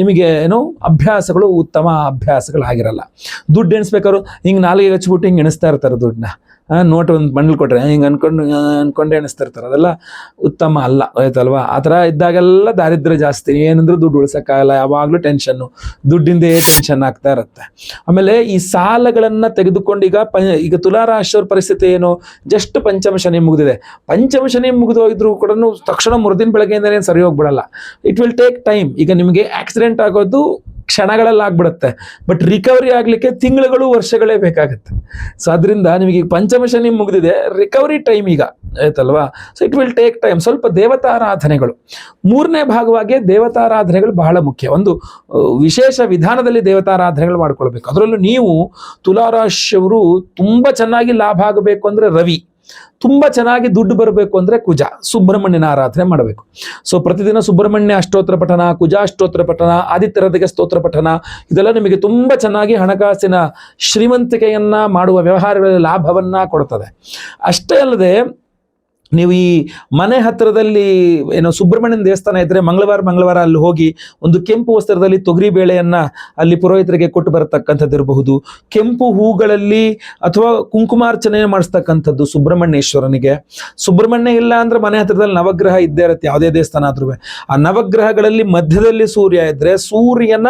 A: ನಿಮಗೆ ಏನು ಅಭ್ಯಾಸಗಳು ಉತ್ತಮ ಅಭ್ಯಾಸಗಳು ಆಗಿರಲ್ಲ ದುಡ್ಡು ಎಣಿಸ್ಬೇಕಾದ್ರು, ಹಿಂಗೆ ನಾಲಿಗೆ ಹಚ್ಬಿಟ್ಟು ಹಿಂಗೆ ಎಣಿಸ್ತಾ ಇರ್ತಾರೆ ದುಡ್ಡನ್ನ. ನೋಟ್ ಒಂದು ಬಂಡಲ್ ಕೊಟ್ರೆ ಹಿಂಗೆ ಅನ್ಕೊಂಡು ಅನ್ಕೊಂಡೆ ಎಣಿಸ್ತಿರ್ತಾರೆ ಅದೆಲ್ಲ ಉತ್ತಮ ಅಲ್ಲ, ಆಯ್ತಲ್ವಾ? ಆ ಥರ ಇದ್ದಾಗೆಲ್ಲ ದಾರಿದ್ರ್ಯ ಜಾಸ್ತಿ. ಏನಂದ್ರೂ ದುಡ್ಡು ಉಳಿಸೋಕ್ಕಾಗಲ್ಲ, ಯಾವಾಗಲೂ ಟೆನ್ಷನ್ನು ದುಡ್ಡಿಂದೇ ಟೆನ್ಷನ್ ಆಗ್ತಾ ಇರುತ್ತೆ. ಆಮೇಲೆ ಈ ಸಾಲಗಳನ್ನು ತೆಗೆದುಕೊಂಡು ಈಗ ಪ, ಈಗ ತುಲಾರಾಶಿಯವ್ರ ಪರಿಸ್ಥಿತಿ ಏನು? ಜಸ್ಟ್ ಪಂಚಮಶನಿ ಮುಗಿದಿದೆ. ಪಂಚಮ ಶನಿ ಮುಗಿದು ಹೋಗಿದ್ರು ಕೂಡ ತಕ್ಷಣ ಮರುದಿನ ಏನು ಸರಿ ಹೋಗ್ಬಿಡಲ್ಲ. ಇಟ್ ವಿಲ್ ಟೇಕ್ ಟೈಮ್ ಈಗ ನಿಮಗೆ ಆಕ್ಸಿಡೆಂಟ್ ಆಗೋದು ಕ್ಷಣಗಳಲ್ಲಿ ಆಗ್ಬಿಡುತ್ತೆ ಬಟ್ ರಿಕವರಿ ಆಗಲಿಕ್ಕೆ ತಿಂಗಳುಗಳು, ವರ್ಷಗಳೇ ಬೇಕಾಗುತ್ತೆ. ಸೊ ಅದರಿಂದ ನಿಮಗೆ ಈಗ ಪಂಚಮ ಶನಿ ಮುಗಿದಿದೆ ರಿಕವರಿ ಟೈಮ್ ಈಗ, ಆಯ್ತಲ್ವಾ? So it will take time ಸ್ವಲ್ಪ ದೇವತಾರಾಧನೆಗಳು. ಮೂರನೇ ಭಾಗವಾಗಿ ದೇವತಾರಾಧನೆಗಳು ಬಹಳ ಮುಖ್ಯ. ಒಂದು ವಿಶೇಷ ವಿಧಾನದಲ್ಲಿ ದೇವತಾರಾಧನೆಗಳು ಮಾಡ್ಕೊಳ್ಬೇಕು. ಅದರಲ್ಲೂ ನೀವು ತುಲಾರಾಶಿಯವರು ತುಂಬ ಚೆನ್ನಾಗಿ ಲಾಭ ಆಗಬೇಕು ಅಂದರೆ ರವಿ. ತುಂಬ ಚೆನ್ನಾಗಿ ದುಡ್ಡು ಬರಬೇಕು ಅಂದರೆ ಕುಜ, ಸುಬ್ರಹ್ಮಣ್ಯನ ಆರಾಧನೆ ಮಾಡಬೇಕು. ಸೊ ಪ್ರತಿದಿನ ಸುಬ್ರಹ್ಮಣ್ಯ ಅಷ್ಟೋತ್ತರ ಪಠನ ಕುಜ ಅಷ್ಟೋತ್ತರ ಪಠನ ಆದಿತ್ಯರದಿಗೆ ಸ್ತೋತ್ರ ಪಠನ ಇದೆಲ್ಲ ನಿಮಗೆ ತುಂಬ ಚೆನ್ನಾಗಿ ಹಣಕಾಸಿನ ಶ್ರೀಮಂತಿಕೆಯನ್ನ ಮಾಡುವ ವ್ಯವಹಾರಗಳಲ್ಲಿ ಲಾಭವನ್ನ ಕೊಡುತ್ತದೆ ಅಷ್ಟೇ ಅಲ್ಲದೆ ನೀವು ಈ ಮನೆ ಹತ್ತಿರದಲ್ಲಿ ಏನೋ ಸುಬ್ರಹ್ಮಣ್ಯನ ದೇವಸ್ಥಾನ ಇದ್ದರೆ ಮಂಗಳವಾರ ಮಂಗಳವಾರ ಅಲ್ಲಿ ಹೋಗಿ ಒಂದು ಕೆಂಪು ವಸ್ತ್ರದಲ್ಲಿ ತೊಗರಿ ಬೇಳೆಯನ್ನ ಅಲ್ಲಿ ಪುರೋಹಿತರಿಗೆ ಕೊಟ್ಟು ಬರತಕ್ಕಂಥದ್ದು ಇರಬಹುದು. ಕೆಂಪು ಹೂಗಳಲ್ಲಿ ಅಥವಾ ಕುಂಕುಮಾರ್ಚನೆ ಮಾಡಿಸ್ತಕ್ಕಂಥದ್ದು ಸುಬ್ರಹ್ಮಣ್ಯೇಶ್ವರನಿಗೆ. ಸುಬ್ರಹ್ಮಣ್ಯ ಇಲ್ಲ ಅಂದ್ರೆ ಮನೆ ಹತ್ತಿರದಲ್ಲಿ ನವಗ್ರಹ ಇದ್ದೇ ಇರುತ್ತೆ, ಯಾವುದೇ ದೇವಸ್ಥಾನ ಆದ್ರೂ ಆ ನವಗ್ರಹಗಳಲ್ಲಿ ಮಧ್ಯದಲ್ಲಿ ಸೂರ್ಯ ಇದ್ರೆ ಸೂರ್ಯನ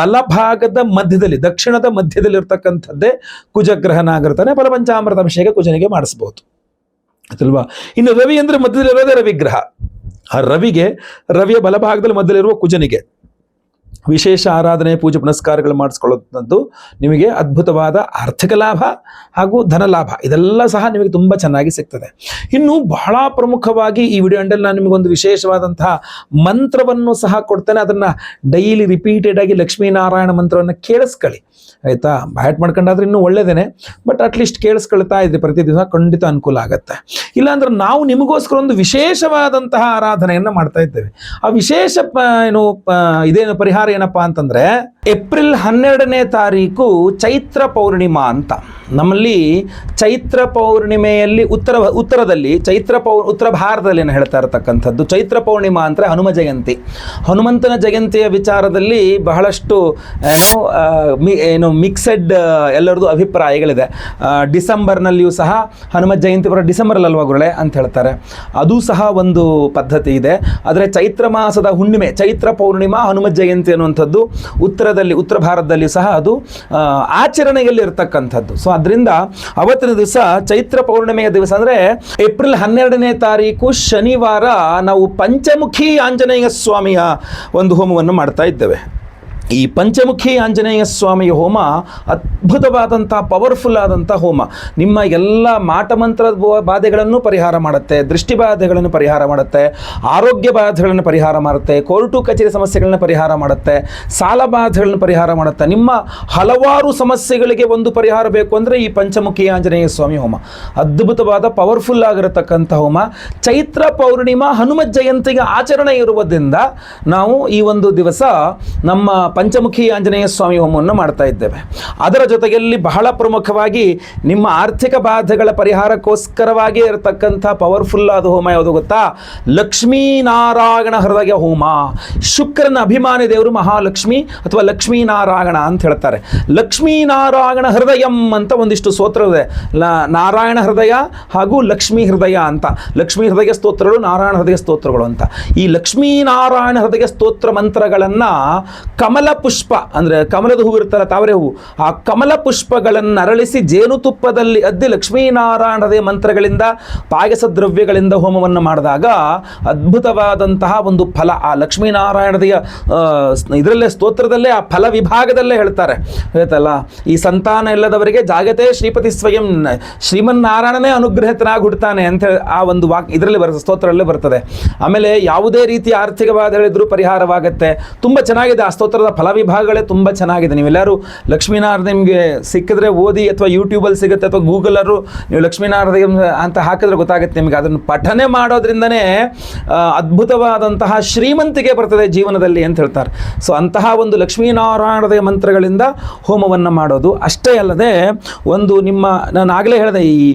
A: ಬಲಭಾಗದ ಮಧ್ಯದಲ್ಲಿ, ದಕ್ಷಿಣದ ಮಧ್ಯದಲ್ಲಿ ಇರ್ತಕ್ಕಂಥದ್ದೇ ಕುಜಗ್ರಹನ ಆಗಿರ್ತಾನೆ ಫಲಪಂಚಾಮೃತ ಅಭಿಷೇಕ ಕುಜನಿಗೆ ಮಾಡಿಸ್ಬೋದು. ಅಲ್ವಾ? ಇನ್ನು ರವಿ ಅಂದ್ರೆ ಮಧ್ಯದಲ್ಲಿರೋದೇ ರವಿಗ್ರಹ? ಆ ರವಿಗೆ ರವಿಯ ಬಲಭಾಗದಲ್ಲಿ ಮಧ್ಯದಲ್ಲಿರುವ ಕುಜನಿಗೆ. ವಿಶೇಷ ಆರಾಧನೆ, ಪೂಜೆ, ಪುನಸ್ಕಾರಗಳು ಮಾಡಿಸ್ಕೊಳ್ಳೋದು ನಿಮಗೆ ಅದ್ಭುತವಾದ ಆರ್ಥಿಕ ಲಾಭ ಹಾಗೂ ಧನ ಲಾಭ. ಇದೆಲ್ಲ ಸಹ ನಿಮಗೆ ತುಂಬ ಚೆನ್ನಾಗಿ ಸಿಗ್ತದೆ. ಇನ್ನು ಬಹಳ ಪ್ರಮುಖವಾಗಿ ಈ ವಿಡಿಯೋ ಅಂಡಲ್ಲಿ ನಾನು ನಿಮಗೊಂದು ವಿಶೇಷವಾದಂತಹ ಮಂತ್ರವನ್ನು ಸಹ ಕೊಡ್ತೇನೆ. ಅದನ್ನು ಡೈಲಿ ರಿಪೀಟೆಡ್ ಆಗಿ ಲಕ್ಷ್ಮೀನಾರಾಯಣ ಮಂತ್ರವನ್ನು ಕೇಳಿಸ್ಕೊಳ್ಳಿ. ಆಯಿತಾ? ಬ್ಯಾಟ್ ಮಾಡ್ಕೊಂಡಾದ್ರೆ ಇನ್ನೂ ಒಳ್ಳೇದೇನೆ. ಬಟ್ ಅಟ್ಲೀಸ್ಟ್ ಕೇಳಿಸ್ಕೊಳ್ತಾ ಇದ್ರಿ ಪ್ರತಿ ದಿವಸ ಖಂಡಿತ ಅನುಕೂಲ ಆಗುತ್ತೆ. ಇಲ್ಲಾಂದ್ರೆ ನಾವು ನಿಮಗೋಸ್ಕರ ಒಂದು ವಿಶೇಷವಾದಂತಹ ಆರಾಧನೆಯನ್ನು ಮಾಡ್ತಾ ಇದ್ದೇವೆ. ಆ ವಿಶೇಷ ಏನು ಇದೇನು ಪರಿಹಾರ ಏನಪ್ಪಾ ಅಂತಂದ್ರೆ ಏಪ್ರಿಲ್ ಹನ್ನೆರಡನೇ ತಾರೀಕು ಚೈತ್ರ ಪೌರ್ಣಿಮಾ ಅಂತ. ನಮ್ಮಲ್ಲಿ ಚೈತ್ರ ಪೌರ್ಣಿಮೆಯಲ್ಲಿ ಉತ್ತರ, ಉತ್ತರದಲ್ಲಿ ಚೈತ್ರ ಪೌ ಉತ್ತರ ಭಾರತದಲ್ಲಿ ಏನು ಹೇಳ್ತಾ ಇರತಕ್ಕಂಥದ್ದು. ಚೈತ್ರ ಪೌರ್ಣಿಮಾ ಅಂದರೆ ಹನುಮ ಜಯಂತಿ. ಹನುಮಂತನ ಜಯಂತಿಯ ವಿಚಾರದಲ್ಲಿ ಬಹಳಷ್ಟು ಏನು ಮಿ- ಏನು ಮಿಕ್ಸೆಡ್ ಎಲ್ಲರದು ಅಭಿಪ್ರಾಯಗಳಿದೆ. ಡಿಸೆಂಬರ್ನಲ್ಲಿಯೂ ಸಹ ಹನುಮ ಜಯಂತಿ ಬರೋ ಡಿಸೆಂಬರಲ್ಲಿ ಅಲ್ವಾ ಗುರುಳೆ ಅಂತ ಹೇಳ್ತಾರೆ. ಅದು ಸಹ ಒಂದು ಪದ್ಧತಿ ಇದೆ. ಆದರೆ ಚೈತ್ರ ಮಾಸದ ಹುಣ್ಣಿಮೆ, ಚೈತ್ರ ಪೌರ್ಣಿಮಾ ಹನುಮ ಜಯಂತಿ ಅನ್ನುವಂಥದ್ದು ಉತ್ತರದಲ್ಲಿ, ಉತ್ತರ ಭಾರತದಲ್ಲಿ ಸಹ ಅದು ಆಚರಣೆಯಲ್ಲಿ ಇರತಕ್ಕಂಥದ್ದು ಸೊ ಅದರಿಂದ ಅವತ್ತಿನ ದಿವಸ ಚೈತ್ರ ಪೌರ್ಣಿಮೆಯ ದಿವಸ ಅಂದರೆ ಏಪ್ರಿಲ್ ಹನ್ನೆರಡನೇ ತಾರೀಕು ಶನಿವಾರ ನಾವು ಪಂಚಮುಖಿ ಆಂಜನೇಯ ಸ್ವಾಮಿಯ ಒಂದು ಹೋಮವನ್ನು ಮಾಡ್ತಾ ಇದ್ದೇವೆ. ಈ ಪಂಚಮುಖಿ ಆಂಜನೇಯ ಸ್ವಾಮಿಯ ಹೋಮ ಅದ್ಭುತವಾದಂಥ ಪವರ್ಫುಲ್ ಆದಂಥ ಹೋಮ. ನಿಮ್ಮ ಎಲ್ಲ ಮಾಟಮಂತ್ರ ಮಂತ್ರ ಬಾಧೆಗಳನ್ನು ಪರಿಹಾರ ಮಾಡುತ್ತೆ, ದೃಷ್ಟಿ ಬಾಧೆಗಳನ್ನು ಪರಿಹಾರ ಮಾಡುತ್ತೆ, ಆರೋಗ್ಯ ಬಾಧೆಗಳನ್ನು ಪರಿಹಾರ ಮಾಡುತ್ತೆ, ಕೋರ್ಟು ಕಚೇರಿ ಸಮಸ್ಯೆಗಳನ್ನು ಪರಿಹಾರ ಮಾಡುತ್ತೆ, ಸಾಲ ಬಾಧೆಗಳನ್ನು ಪರಿಹಾರ ಮಾಡುತ್ತೆ. ನಿಮ್ಮ ಹಲವಾರು ಸಮಸ್ಯೆಗಳಿಗೆ ಒಂದು ಪರಿಹಾರ ಬೇಕು ಅಂದರೆ ಈ ಪಂಚಮುಖಿ ಆಂಜನೇಯ ಸ್ವಾಮಿ ಹೋಮ. ಅದ್ಭುತವಾದ ಪವರ್ಫುಲ್ ಆಗಿರತಕ್ಕಂಥ ಹೋಮ. ಚೈತ್ರ ಪೌರ್ಣಿಮಾ ಹನುಮ ಜಯಂತಿಗೆ ಆಚರಣೆ ಇರುವುದರಿಂದ ನಾವು ಈ ಒಂದು ದಿವಸ ನಮ್ಮ ಪಂಚಮುಖಿ ಆಂಜನೇಯ ಸ್ವಾಮಿ ಹೋಮವನ್ನು ಮಾಡ್ತಾ ಇದ್ದೇವೆ. ಅದರ ಜೊತೆಯಲ್ಲಿ ಬಹಳ ಪ್ರಮುಖವಾಗಿ ನಿಮ್ಮ ಆರ್ಥಿಕ ಬಾಧೆಗಳ ಪರಿಹಾರಕ್ಕೋಸ್ಕರವಾಗಿ ಇರತಕ್ಕಂಥ ಪವರ್ಫುಲ್ ಆದ ಹೋಮ ಯಾವುದು ಗೊತ್ತಾ? ಲಕ್ಷ್ಮೀನಾರಾಯಣ ಹೃದಯ ಹೋಮ. ಶುಕ್ರನ ಅಭಿಮಾನಿ ದೇವರು ಮಹಾಲಕ್ಷ್ಮಿ ಅಥವಾ ಲಕ್ಷ್ಮೀನಾರಾಯಣ ಅಂತ ಹೇಳ್ತಾರೆ. ಲಕ್ಷ್ಮೀನಾರಾಯಣ ಹೃದಯಂ ಅಂತ ಒಂದಿಷ್ಟು ಸ್ತೋತ್ರವಿದೆ ಲ, ನಾರಾಯಣ ಹೃದಯ ಹಾಗೂ ಲಕ್ಷ್ಮೀ ಹೃದಯ ಅಂತ. ಲಕ್ಷ್ಮೀ ಹೃದಯ ಸ್ತೋತ್ರಗಳು, ನಾರಾಯಣ ಹೃದಯ ಸ್ತೋತ್ರಗಳು ಅಂತ. ಈ ಲಕ್ಷ್ಮೀನಾರಾಯಣ ಹೃದಯ ಸ್ತೋತ್ರ ಮಂತ್ರಗಳನ್ನು ಕಮಲ ಕಮಲ ಪುಷ್ಪ ಅಂದರೆ ಕಮಲದ ಹೂವು ಇರುತ್ತಲ್ಲ ತಾವರೆ ಹೂವು, ಆ ಕಮಲ ಪುಷ್ಪಗಳನ್ನು ಅರಳಿಸಿ ಜೇನುತುಪ್ಪದಲ್ಲಿ ಅದ್ದಿ ಲಕ್ಷ್ಮೀನಾರಾಯಣದ ಮಂತ್ರಗಳಿಂದ, ಪಾಯಸ ದ್ರವ್ಯಗಳಿಂದ ಹೋಮವನ್ನು ಮಾಡಿದಾಗ ಅದ್ಭುತವಾದಂತಹ ಒಂದು ಫಲ, ಆ ಲಕ್ಷ್ಮೀನಾರಾಯಣದೆಯ ಇದರಲ್ಲೇ ಸ್ತೋತ್ರದಲ್ಲೇ, ಆ ಫಲ ವಿಭಾಗದಲ್ಲೇ ಹೇಳ್ತಾರೆ. ಹೇಳ್ತಲ್ಲ, ಈ ಸಂತಾನ ಇಲ್ಲದವರಿಗೆ ಜಾಗತೆ ಶ್ರೀಪತಿ ಸ್ವಯಂ, ಶ್ರೀಮನ್ನಾರಾಯಣನೇ ಅನುಗ್ರಹಿತನಾಗಿ ಹುಡ್ತಾನೆ ಅಂತ ಆ ಒಂದು ವಾಕ್ ಇದರಲ್ಲಿ ಬರ್ತದೆ, ಸ್ತೋತ್ರದಲ್ಲೇ ಬರ್ತದೆ. ಆಮೇಲೆ ಯಾವುದೇ ರೀತಿಯ ಆರ್ಥಿಕವಾದ ಹೇಳಿದ್ರು ಪರಿಹಾರವಾಗುತ್ತೆ. ತುಂಬ ಚೆನ್ನಾಗಿದೆ ಆ ಸ್ತೋತ್ರದ ಫಲ ವಿಭಾಗಗಳೇ ತುಂಬ ಚೆನ್ನಾಗಿದೆ. ನೀವೆಲ್ಲರೂ ಲಕ್ಷ್ಮೀನಾರಾಯಣ ನಿಮಗೆ ಸಿಕ್ಕಿದ್ರೆ ಓದಿ ಅಥವಾ ಯೂಟ್ಯೂಬಲ್ಲಿ ಸಿಗುತ್ತೆ ಅಥವಾ ಗೂಗಲರು ನೀವು ಲಕ್ಷ್ಮೀನಾರಾಯಣ ಅಂತ ಹಾಕಿದ್ರೆ ಗೊತ್ತಾಗುತ್ತೆ ನಿಮಗೆ. ಅದನ್ನು ಪಠನೆ ಮಾಡೋದ್ರಿಂದನೇ ಅದ್ಭುತವಾದಂತಹ ಶ್ರೀಮಂತಿಗೆ ಬರ್ತದೆ ಜೀವನದಲ್ಲಿ ಅಂತ ಹೇಳ್ತಾರೆ. ಸೊ ಅಂತಹ ಒಂದು ಲಕ್ಷ್ಮೀನಾರಾಯಣದ ಮಂತ್ರಗಳಿಂದ ಹೋಮವನ್ನು ಮಾಡೋದು ಅಷ್ಟೇ ಅಲ್ಲದೆ, ಒಂದು ನಿಮ್ಮ, ನಾನು ಆಗಲೇ ಹೇಳಿದೆ ಈ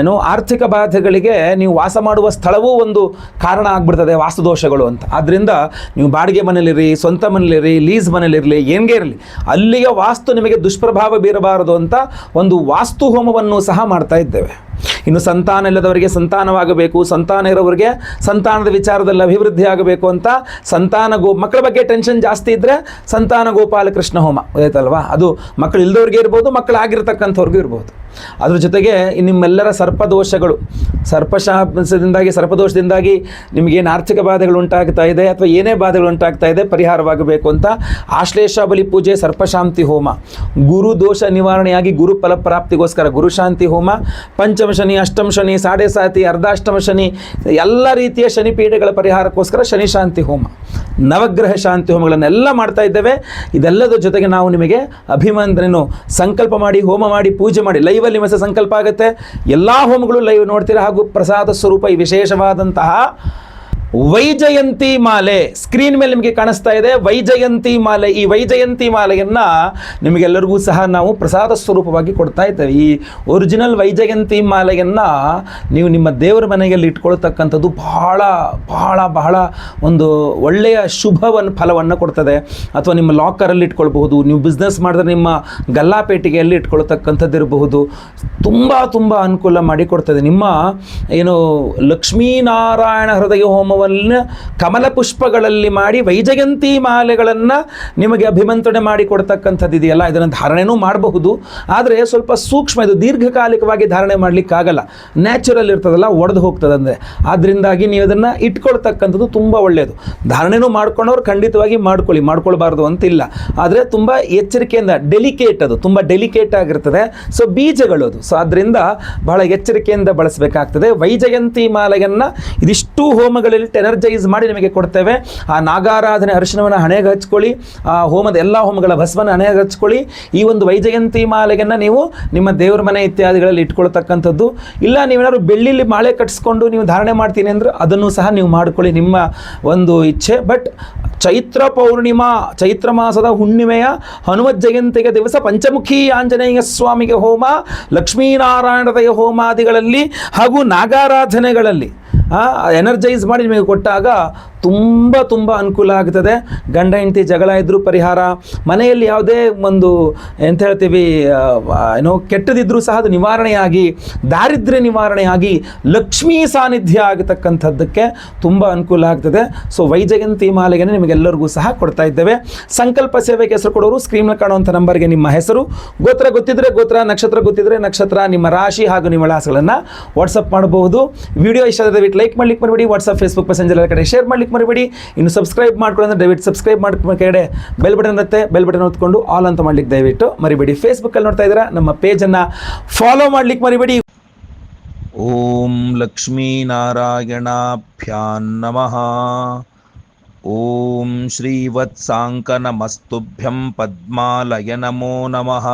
A: ಏನು ಆರ್ಥಿಕ ಬಾಧೆಗಳಿಗೆ ನೀವು ವಾಸ ಮಾಡುವ ಸ್ಥಳವೂ ಒಂದು ಕಾರಣ ಆಗ್ಬಿಡ್ತದೆ ವಾಸ್ತುದೋಷಗಳು ಅಂತ. ಆದ್ದರಿಂದ ನೀವು ಬಾಡಿಗೆ ಮನೇಲಿರಿ ಸ್ವಂತ ಮನೇಲಿರಿ ಲೀಸ್ ಮನೇಲಿರಲಿ ಏನ್ಗೆ ಇರಲಿ, ಅಲ್ಲಿಯ ವಾಸ್ತು ನಿಮಗೆ ದುಷ್ಪ್ರಭಾವ ಬೀರಬಾರದು ಅಂತ ಒಂದು ವಾಸ್ತು ಹೋಮವನ್ನು ಸಹ ಮಾಡ್ತಾ ಇದ್ದೇವೆ. ಇನ್ನು ಸಂತಾನ ಇಲ್ಲದವರಿಗೆ ಸಂತಾನವಾಗಬೇಕು, ಸಂತಾನ ಇರೋವರಿಗೆ ಸಂತಾನದ ವಿಚಾರದಲ್ಲಿ ಅಭಿವೃದ್ಧಿ ಆಗಬೇಕು ಅಂತ ಸಂತಾನ ಗೋ, ಮಕ್ಕಳ ಬಗ್ಗೆ ಟೆನ್ಷನ್ ಜಾಸ್ತಿ ಇದ್ದರೆ ಸಂತಾನ ಗೋಪಾಲ ಕೃಷ್ಣ ಹೋಮ ಆಯ್ತಲ್ವಾ ಅದು ಮಕ್ಕಳು ಇಲ್ಲದವ್ರಿಗೆ ಇರ್ಬೋದು, ಮಕ್ಕಳಾಗಿರ್ತಕ್ಕಂಥವ್ರಿಗೂ ಇರ್ಬೋದು. ಅದ್ರ ಜೊತೆಗೆ ನಿಮ್ಮೆಲ್ಲರ ಸರ್ಪದೋಷಗಳು ಸರ್ಪಶಾಪದಿಂದಾಗಿ ಸರ್ಪದೋಷದಿಂದಾಗಿ ನಿಮಗೇನು ಆರ್ಥಿಕ ಬಾಧೆಗಳು ಉಂಟಾಗ್ತಾ ಇದೆ ಅಥವಾ ಏನೇ ಬಾಧೆಗಳು ಉಂಟಾಗ್ತಾ ಇದೆ ಪರಿಹಾರವಾಗಬೇಕು ಅಂತ ಆಶ್ಲೇಷ ಬಲಿ ಪೂಜೆ, ಸರ್ಪಶಾಂತಿ ಹೋಮ. ಗುರು ದೋಷ ನಿವಾರಣೆಯಾಗಿ ಗುರು ಫಲಪ್ರಾಪ್ತಿಗೋಸ್ಕರ ಗುರು ಶಾಂತಿ ಹೋಮ, ಪಂಚಮ ಶನಿ, ಅಷ್ಟಮ ಶನಿ, ಸಾಡೆ ಸಾತಿ, ಅರ್ಧಾಷ್ಟಮ ಶನಿ, ಎಲ್ಲ ರೀತಿಯ ಶನಿ ಪೀಠಗಳ ಪರಿಹಾರಕ್ಕೋಸ್ಕರ ಶನಿ ಶಾಂತಿ ಹೋಮ. ನವಗ್ರಹ ಶಾಂತಿ ಹೋಮಗಳನ್ನೆಲ್ಲ ಮಾಡ್ತಾ ಇದ್ದೇವೆ. ಇದೆಲ್ಲದರ ಜೊತೆಗೆ ನಾವು ನಿಮಗೆ ಅಭಿಮಂತ್ರನು ಸಂಕಲ್ಪ ಮಾಡಿ, ಹೋಮ ಮಾಡಿ, ಪೂಜೆ ಮಾಡಿ ಮಸ ಸಂಕಲ್ಪ ಆಗುತ್ತೆ. ಎಲ್ಲ ಹೋಮಗಳು ಲೈವ್ ನೋಡ್ತೀರಾ? ಹಾಗೂ ಪ್ರಸಾದ ಸ್ವರೂಪ ಈ ವಿಶೇಷವಾದಂತಹ ವೈಜಯಂತಿ ಮಾಲೆ. ಸ್ಕ್ರೀನ್ ಮೇಲೆ ನಿಮಗೆ ಕಾಣಿಸ್ತಾ ಇದೆ. ವೈಜಯಂತಿ ಮಾಲೆ. ಈ ವೈಜಯಂತಿ ಮಾಲೆಯನ್ನು ನಿಮಗೆಲ್ಲರಿಗೂ ಸಹ ನಾವು ಪ್ರಸಾದ ಸ್ವರೂಪವಾಗಿ ಕೊಡ್ತಾ ಇದ್ದೇವೆ. ಈ ಒರಿಜಿನಲ್ ವೈಜಯಂತಿ ಮಾಲೆಯನ್ನು ನೀವು ನಿಮ್ಮ ದೇವರ ಮನೆಯಲ್ಲಿ ಇಟ್ಕೊಳ್ತಕ್ಕಂಥದ್ದು ಬಹಳ ಬಹಳ ಬಹಳ ಒಂದು ಒಳ್ಳೆಯ ಶುಭವನ್ನು ಫಲವನ್ನು ಕೊಡ್ತದೆ. ಅಥವಾ ನಿಮ್ಮ ಲಾಕರಲ್ಲಿ ಇಟ್ಕೊಳ್ಬಹುದು. ನೀವು ಬಿಸ್ನೆಸ್ ಮಾಡಿದ್ರೆ ನಿಮ್ಮ ಗಲ್ಲಾಪೇಟಿಗೆಯಲ್ಲಿ ಇಟ್ಕೊಳ್ತಕ್ಕಂಥದ್ದು ಇರಬಹುದು. ತುಂಬ ತುಂಬ ಅನುಕೂಲ ಮಾಡಿಕೊಡ್ತದೆ ನಿಮ್ಮ, ಏನು ಲಕ್ಷ್ಮೀನಾರಾಯಣ ಹೃದಯ ಹೋಮವನ್ನು ಕಮಲ ಪುಷ್ಪಗಳಲ್ಲಿ ಮಾಡಿ ವೈಜಯಂತಿ ಮಾಲೆಗಳನ್ನು ನಿಮಗೆ ಅಭಿಮಂತ್ರಣೆ ಮಾಡಿ ಕೊಡ್ತಕ್ಕಂಥದ್ದು ಇದೆಯಲ್ಲ? ಇದನ್ನು ಧಾರಣೆನೂ ಮಾಡಬಹುದು. ಆದರೆ ಸ್ವಲ್ಪ ಸೂಕ್ಷ್ಮ, ಇದು ದೀರ್ಘಕಾಲಿಕವಾಗಿ ಧಾರಣೆ ಮಾಡಲಿಕ್ಕಾಗಲ್ಲ. ನ್ಯಾಚುರಲ್ ಇರ್ತದಲ್ಲ, ಒಡೆದು ಹೋಗ್ತದೆ ಅಂದರೆ ಆದ್ದರಿಂದಾಗಿ ನೀವು ಅದನ್ನು ಇಟ್ಕೊಳ್ತಕ್ಕಂಥದ್ದು ತುಂಬ ಒಳ್ಳೆಯದು ಧಾರಣೆನೂ ಮಾಡ್ಕೊಂಡವ್ರು ಖಂಡಿತವಾಗಿ ಮಾಡ್ಕೊಳ್ಳಿ. ಮಾಡ್ಕೊಳ್ಬಾರ್ದು ಅಂತಿಲ್ಲ. ಆದರೆ ತುಂಬ ಎಚ್ಚರಿಕೆಯಿಂದ ಡೆಲಿಕೇಟ್ ಅದು, ತುಂಬ ಡೆಲಿಕೇಟ್ ಆಗಿರ್ತದೆ. ಸೊ ಬೀಜಗಳು ಅದು. ಸೊ ಅದರಿಂದ ಬಹಳ ಎಚ್ಚರಿಕೆಯಿಂದ ಬಳಸಬೇಕಾಗ್ತದೆ. ವೈಜಯಂತಿ ಮಾಲೆಯನ್ನು ಇದಿಷ್ಟು ಹೋಮಗಳಲ್ಲಿ ಎನರ್ಜೈಸ್ ಮಾಡಿ ನಿಮಗೆ ಕೊಡ್ತೇವೆ. ಆ ನಾಗಾರಾಧನೆ ಅರಿಶಿನವನ್ನು ಹಣೆಗೆ ಹಚ್ಕೊಳ್ಳಿ. ಆ ಹೋಮದ ಎಲ್ಲ ಹೋಮಗಳ ಭಸ್ಮನ ಹಣೆಗೆ ಹಚ್ಕೊಳ್ಳಿ. ಈ ಒಂದು ವೈಜಯಂತಿ ಮಾಲೆಯನ್ನು ನೀವು ನಿಮ್ಮ ದೇವರ ಮನೆ ಇತ್ಯಾದಿಗಳಲ್ಲಿ ಇಟ್ಕೊಳ್ತಕ್ಕಂಥದ್ದು. ಇಲ್ಲ ನೀವೇನಾದ್ರು ಬೆಳ್ಳಿಲಿ ಮಾಲೆ ಕಟ್ಟಿಸ್ಕೊಂಡು ನೀವು ಧಾರಣೆ ಮಾಡ್ತೀನಿ ಅಂದ್ರೆ ಅದನ್ನು ಸಹ ನೀವು ಮಾಡ್ಕೊಳ್ಳಿ ನಿಮ್ಮ ಒಂದು ಇಚ್ಛೆ. ಬಟ್ ಚೈತ್ರ ಪೌರ್ಣಿಮಾ, ಚೈತ್ರ ಮಾಸದ ಹುಣ್ಣಿಮೆಯ ಹನುಮತ್ ಜಯಂತಿಗೆ ದಿವಸ ಪಂಚಮುಖಿ ಆಂಜನೇಯ ಸ್ವಾಮಿಗೆ ಹೋಮ ಲಕ್ಷ್ಮೀನಾರಾಯಣದಯ ಹೋಮಾದಿಗಳಲ್ಲಿ ಹಾಗೂ ನಾಗಾರಾಧನೆಗಳಲ್ಲಿ. ಎನರ್ಜೈಸ್ ಮಾಡಿ ನಿಮಗೆ ಕೊಟ್ಟಾಗ ತುಂಬ ತುಂಬ ಅನುಕೂಲ ಆಗ್ತದೆ. ಗಂಡ, ಹೆಂಡತಿ, ಜಗಳ ಇದ್ದರೂ ಪರಿಹಾರ. ಮನೆಯಲ್ಲಿ ಯಾವುದೇ ಒಂದು, ಎಂತ ಹೇಳ್ತೀವಿ ಏನೋ ಕೆಟ್ಟದಿದ್ದರೂ ಸಹ ಅದು ನಿವಾರಣೆಯಾಗಿ, ದಾರಿದ್ರ್ಯ ನಿವಾರಣೆಯಾಗಿ, ಲಕ್ಷ್ಮೀ ಸಾನ್ನಿಧ್ಯ ಆಗತಕ್ಕಂಥದ್ದಕ್ಕೆ ತುಂಬ ಅನುಕೂಲ ಆಗ್ತದೆ. ಸೊ ವೈಜಯಂತಿ ಮಾಲೆಗೆ ನಿಮಗೆಲ್ಲರಿಗೂ ಸಹ ಕೊಡ್ತಾ ಇದ್ದೇವೆ. ಸಂಕಲ್ಪ ಸೇವೆಗೆ ಹೆಸರು ಕೊಡೋರು ಸ್ಕ್ರೀನ್ ಕಾಣುವಂಥ ನಂಬರ್ಗೆ ನಿಮ್ಮ ಹೆಸರು. ಗೋತ್ರ ಗೊತ್ತಿದ್ರೆ ಗೋತ್ರ, ನಕ್ಷತ್ರ ಗೊತ್ತಿದ್ರೆ ನಕ್ಷತ್ರ, ನಿಮ್ಮ ರಾಶಿ ಹಾಗೂ ನಿಮ್ಮ ವಿಳಾಸಗಳನ್ನು ವಾಟ್ಸಪ್ ಮಾಡಬಹುದು. ವಿಡಿಯೋ ಇಷ್ಟ ಲೈಕ್ ಮಾಡ್ಲಿಕ್ಕೆ ಮರಿಬೇಡಿ ವಾಟ್ಸಪ್ ಫೇಸ್ಬುಕ್ ಮೆಸೆಂಜರ್ ಕಡೆ ಶೇರ್ ಮಾಡ್ಲಿಕ್ಕೆ ಮರಿಬೇಡಿ. ಇನ್ನು ಸಬ್ಸ್ಕ್ರೈಬ್ ಮಾಡ್ಕೊಂಡು ಮಾಡ್ಕೊಳ್ಳೋದು ದಯವಿಟ್ಟು ಸಬ್ಸ್ಕ್ರೈಬ್ ಮಾಡ್ಕೊಂಡು ಕಡೆ ಬೆಲ್ ಬಟನ್ ಇರುತ್ತೆ. ಬೆಲ್ ಬಟನ್ ಹೊತ್ಕೊಂಡು ಆಲ್ ಅಂತ ಮಾಡ್ಲಿಕ್ಕೆ ದಯವಿಟ್ಟು ಮರಿಬೇಡಿ. ಫೇಸ್ಬುಕ್ಕಲ್ಲಿ ನೋಡ್ತಾ ಇದ್ದೀರಾ, ನಮ್ಮ ಪೇಜನ್ನು ಫಾಲೋ ಮಾಡ್ಲಿಕ್ಕೆ ಮರಿಬೇಡಿ.
B: ಓಂ ಲಕ್ಷ್ಮೀನಾರಾಯಣಾಭ್ಯಾನ್ ನಮಃ. ಓಂ ಶ್ರೀವತ್ಸಾಂಕನಮಸ್ತುಭ್ಯಂ ಪದ್ಮಾಲಯ ನಮೋ ನಮಃ.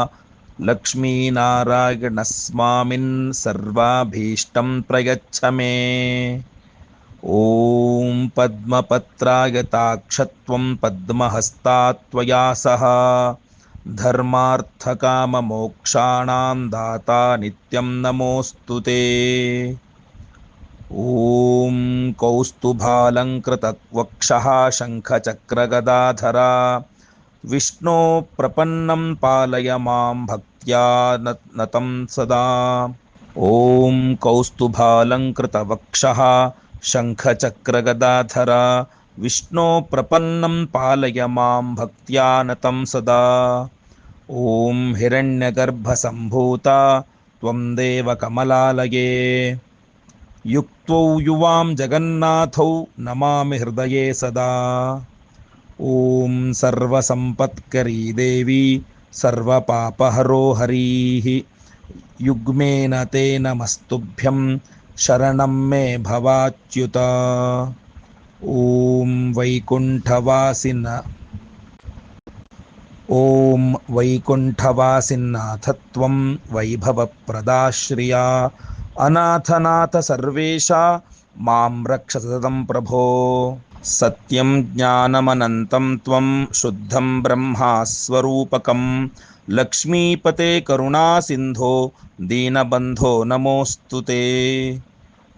B: लक्ष्मीनारायणस्वामिन् सर्वाभीष्टं प्रयच्छ मे। ॐ पद्मपत्रायताक्षत्वं पद्महस्तात्वया सह। धर्मार्थकाममोक्षाणां दाता नित्यं नमोऽस्तु ते। ॐ कौस्तुभालङ्कृतवक्षः शङ्खचक्रगदाधरा विष्णो प्रपन्नं पालय मां भक्त्या नतं सदा। ॐ कौस्तुभालङ्कृतवक्षः शङ्खचक्रगदाधरा। विष्णो प्रपन्नं पालय मां भक्त्या नतं सदा। ॐ हिरण्यगर्भसम्भूता त्वं देवकमलालये। युक्त्वौ युवां जगन्नाथौ नमामि हृदये सदा ॐ सर्वसम्पत्करी देवी सर्वपापहरो हरीः युग्मेन ते नमस्तुभ्यं शरणं मे भवाच्युत। ॐ वैकुण्ठवासिन ॐ वैकुण्ठवासिन्नाथत्वं वैभवप्रदाश्रिया। अनाथनाथ सर्वेशा मां रक्ष सततं प्रभो सत्यं ज्ञानमनन्तं त्वं शुद्धं ब्रह्मास्वरूपकं। लक्ष्मीपते करुणासिन्धो दीनबन्धो नमोऽस्तु ते।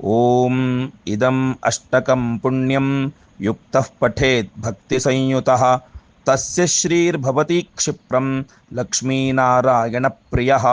B: ॐ इदम् अष्टकं पुण्यं युक्तः पठेत् भक्तिसंयुतः। तस्य श्रीर्भवति क्षिप्रं लक्ष्मीनारायणप्रियः